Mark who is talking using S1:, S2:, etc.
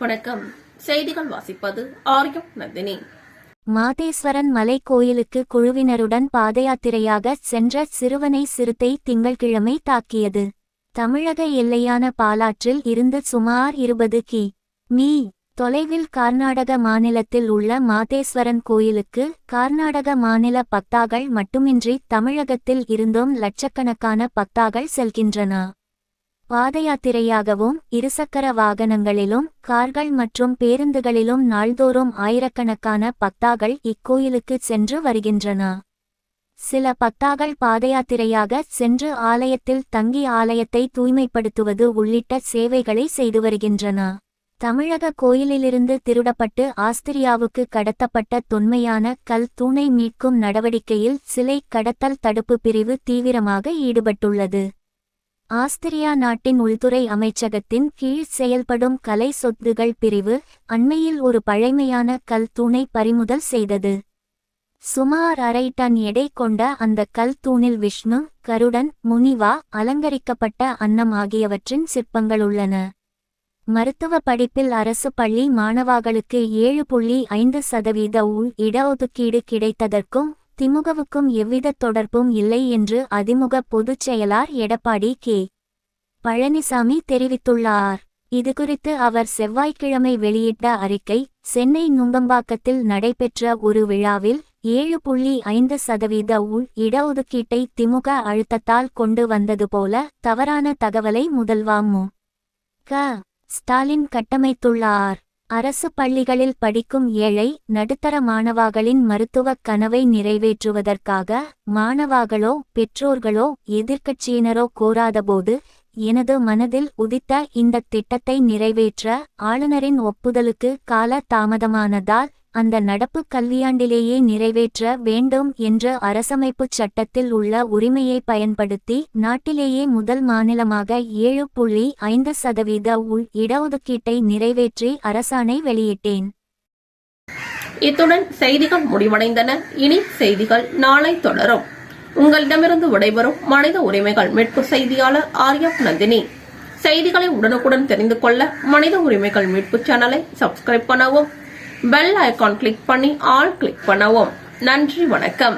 S1: வணக்கம். செய்திகள் வாசிப்பது ஆரியம் நந்தினி.
S2: மாதேஸ்வரன் மலை கோயிலுக்கு குழுவினருடன் பாதயாத்திரையாக சென்ற சிறுவனை சிறுத்தை திங்கள்கிழமை தாக்கியது. தமிழக எல்லையான பாலாற்றில் இருந்து சுமார் இருபது கி. மீ. தொலைவில் கர்நாடக மாநிலத்தில் உள்ள மாதேஸ்வரன் கோயிலுக்கு கர்நாடக மாநில பக்தாகள் மட்டுமின்றி தமிழகத்தில் இருந்தும் லட்சக்கணக்கான பக்தாகள் செல்கின்றன. பாதயாத்திரையாகவும் இருசக்கர வாகனங்களிலும் கார்கள் மற்றும் பேருந்துகளிலும் நாள்தோறும் ஆயிரக்கணக்கான பக்தாகள் இக்கோயிலுக்கு சென்று வருகின்றன. சில பக்தாகள் பாதயாத்திரையாக சென்று ஆலயத்தில் தங்கி ஆலயத்தை தூய்மைப்படுத்துவது உள்ளிட்ட சேவைகளை செய்து வருகின்றன. தமிழக கோயிலிலிருந்து திருடப்பட்டு ஆஸ்திரியாவுக்கு கடத்தப்பட்ட தொன்மையான கல் தூணை மீட்கும் நடவடிக்கையில் சிலை கடத்தல் தடுப்பு பிரிவு தீவிரமாக ஈடுபட்டுள்ளது. ஆஸ்திரியா நாட்டின் உள்துறை அமைச்சகத்தின் கீழ் செயல்படும் கலை சொத்துகள் பிரிவு அண்மையில் ஒரு பழைமையான கல் தூணை பறிமுதல் செய்தது. சுமார் அரை டன் எடை கொண்ட அந்த கல் தூணில் விஷ்ணு கருடன் முனிவா அலங்கரிக்கப்பட்ட அன்னம் ஆகியவற்றின் சிற்பங்கள் உள்ளன. மருத்துவ படிப்பில் அரசு பள்ளி மாணவாகளுக்கு ஏழு புள்ளி ஐந்து சதவீத உள் இடஒதுக்கீடு கிடைத்ததற்கும் திமுகவுக்கும் எவ்வித தொடர்பும் இல்லை என்று அதிமுக பொதுச் செயலார் எடப்பாடி கே. பழனிசாமி தெரிவித்துள்ளார். இதுகுறித்து அவர் செவ்வாய்க்கிழமை வெளியிட்ட அறிக்கை சென்னை நுங்கம்பாக்கத்தில் நடைபெற்ற ஒரு விழாவில் ஏழு புள்ளி ஐந்து சதவீத உள் இடஒதுக்கீட்டை திமுக அழுத்தத்தால் கொண்டு வந்தது போல தவறான தகவலை முதல்வாமு க. ஸ்டாலின் கட்டமைத்துள்ளார். அரசு பள்ளிகளில் படிக்கும் ஏழை நடுத்தர மாணவாகளின் மருத்துவக் கனவை நிறைவேற்றுவதற்காக மாணவாகளோ பெற்றோர்களோ எதிர்க்கட்சியினரோ கோராதபோது எனது மனதில் உதித்த இந்த திட்டத்தை நிறைவேற்ற ஆளுநரின் ஒப்புதலுக்கு கால தாமதமானதால் அந்த நடப்பு கல்வியாண்டிலேயே நிறைவேற்ற வேண்டும் என்ற அரசமைப்புச் சட்டத்தில் உள்ள உரிமையை பயன்படுத்தி நாட்டிலேயே முதல் மாநிலமாக ஏழு புள்ளி ஐந்து சதவீத உள் இடஒதுக்கீட்டை நிறைவேற்றி அரசாணை வெளியிட்டேன்.
S1: இத்துடன் செய்திகள் முடிவடைந்தன. இனி செய்திகள் நாளை தொடரும். உங்களிடமிருந்து விடைபெறும் மனித உரிமைகள் மீட்பு செய்தியாளர் ஆர்யா நந்தினி. செய்திகளை உடனுக்குடன் தெரிந்து கொள்ள மனித உரிமைகள் மீட்பு சேனலை சப்ஸ்கிரைப் பண்ணவும். பெல் ஐக்கான் கிளிக் பண்ணி ஆல் கிளிக் பண்ணவும். நன்றி வணக்கம்.